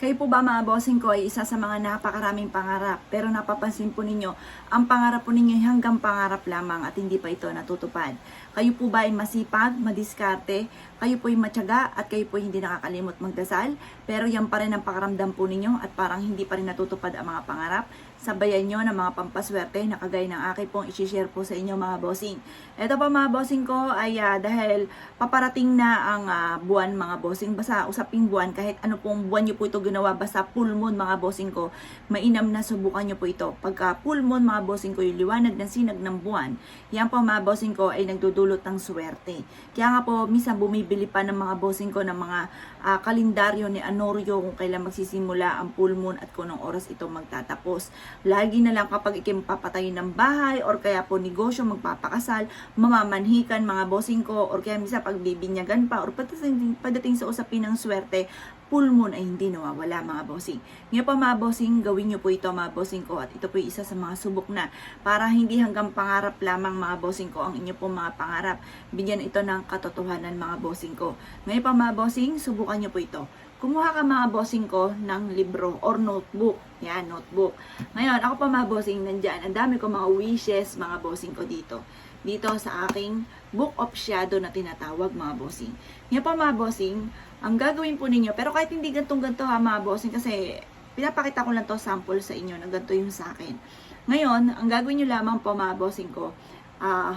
Kayo po ba mga bossing ko ay isa sa mga napakaraming pangarap pero napapansin po ninyo ang pangarap po ninyo ay hanggang pangarap lamang at hindi pa ito natutupad. Kayo po ba ay masipag, madiskarte, kayo po ay matyaga at kayo po ay hindi nakakalimot magdasal pero yan pa rin ang pakaramdam po ninyo at parang hindi pa rin natutupad ang mga pangarap. Sabayan nyo ng mga pampaswerte na kagaya ng akin pong isi-share po sa inyo mga bossing. Ito pa mga bossing ko ay ah, dahil paparating na ang ah, buwan mga bossing. Basta usaping buwan kahit ano pong buwan nyo po ito ginawa basta full moon mga bossing ko. Mainam na subukan nyo po ito. Pagka full moon mga bossing ko yung liwanag ng sinag ng buwan. Yan po mga bossing ko ay nagdudulot ng swerte. Kaya nga po minsan bumibili pa ng mga bossing ko ng mga ah, kalendaryo ni Anorio kung kailan magsisimula ang full moon at kung anong oras ito magtatapos. Lagi na lang kapag ikimpapatayin ng bahay or kaya po negosyo magpapakasal, mamamanhikan mga bossing ko or kaya minsan pagbibinyagan pa or padating, padating sa usapin ng swerte, full moon ay hindi nawawala mga bossing. Ngayon pa mga bossing, gawin nyo po ito mga bossing ko at ito po isa sa mga subok na para hindi hanggang pangarap lamang mga bossing ko ang inyo pong mga pangarap. Bigyan ito ng katotohanan mga bossing ko. Ngayon pa mga bossing, subukan nyo po ito. Kumuha ka mga bossing ko ng libro or notebook. Yan, notebook. Ngayon, ako pa mga bossing nandyan. Ang dami ko mga wishes mga bossing ko dito. Dito sa aking book of shadow na tinatawag mga bossing. Ngayon pa mga bossing, ang gagawin po ninyo, pero kahit hindi gantong ganto ha mga bossing kasi pinapakita ko lang to sample sa inyo na ganito yung sa akin. Ngayon, ang gagawin nyo lamang po mga bossing ko, ah,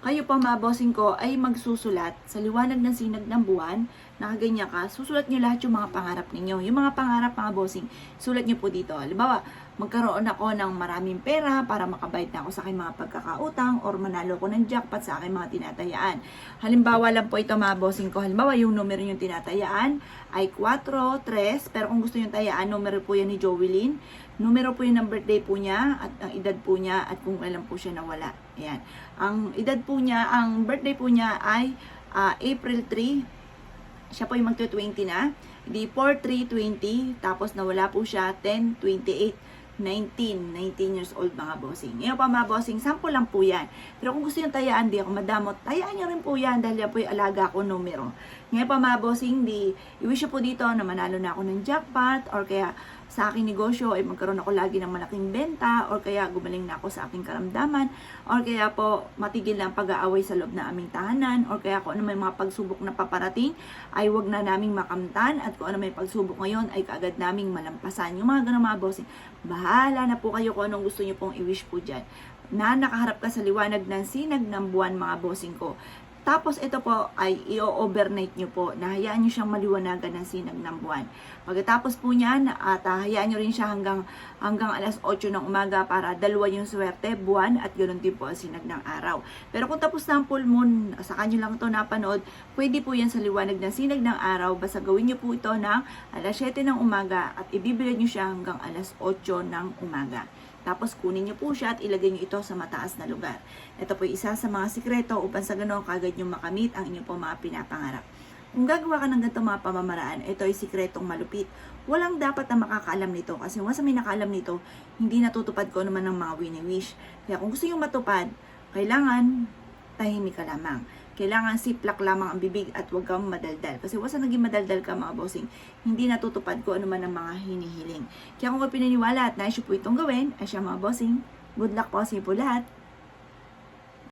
kayo pa mga bossing ko ay magsusulat sa liwanag ng sinag ng buwan, nakaganyan ka, susulat nyo lahat yung mga pangarap ninyo. Yung mga pangarap mga bossing, sulat nyo po dito. Halimbawa, magkaroon ako ng maraming pera para makabayad na ako sa aking mga pagkakautang or manalo ko ng jackpot sa aking mga tinatayaan. Halimbawa lang po ito mga bossing ko. Halimbawa, yung numero yung tinatayaan ay 4, 3, pero kung gusto yung tayaan, numero po yan ni Joelyn. Numero po yun ng birthday po niya at ang edad po niya at kung kailan po siya nawala. Ayan. Ang edad po niya, ang birthday po niya ay ah, April 3. Siya po yung magto-20 na. Di 4-3-20. Tapos nawala po siya 10-28. 19, 19 years old mga bossing. Ngayon pa mga bossing, sample lang po yan. Pero kung gusto yung tayaan, di ako madamot, tayaan nyo rin po yan dahil yan po yung alaga ko numero. Ngayon pa mga bossing, di, i-wish po dito na manalo na ako ng jackpot or kaya sa aking negosyo ay magkaroon ako lagi ng malaking benta or kaya gumaling na ako sa aking karamdaman or kaya po matigil lang pag-aaway sa loob ng aming tahanan or kaya kung ano may mga pagsubok na paparating ay wag na naming makamtan at kung ano may pagsubok ngayon ay kaagad naming malampasan. Yung mga ganun mga bossing, bahala na po kayo kung anong gusto nyo pong i-wish po dyan na nakaharap ka sa liwanag ng sinag ng buwan mga bossing ko. Tapos ito po ay i-overnight nyo po. Nahayaan nyo siyang maliwanagan ng sinag ng buwan. Pagkatapos po niyan, at uh, hayaan nyo rin siya hanggang, hanggang alas 8 ng umaga para dalawa yung swerte, buwan at ganoon din po ang sinag ng araw. Pero kung tapos na ang full moon, sa kanyo lang ito napanood, pwede po yan sa liwanag ng sinag ng araw. Basta gawin nyo po ito ng alas 7 ng umaga at ibibilad nyo siya hanggang alas 8 ng umaga. Tapos kunin niyo po siya at ilagay niyo ito sa mataas na lugar. Ito po isa sa mga sikreto upang sa ganoon kagad niyo makamit ang inyong po mga pinapangarap. Kung gagawa ka ng ganito mga pamamaraan, ito ay sikretong malupit. Walang dapat na makakaalam nito kasi once may nakaalam nito, hindi natutupad ko naman ng mga wini-wish. Kaya kung gusto yung matupad, kailangan tahimik ka lamang. Kailangan siplak lamang ang bibig at huwag kang madaldal. Kasi once na naging madaldal ka mga bossing, hindi natutupad ko ano man ang mga hinihiling. Kaya kung ka pinaniwala at nais po itong gawin, ay siya mga bossing, good luck po sa po lahat.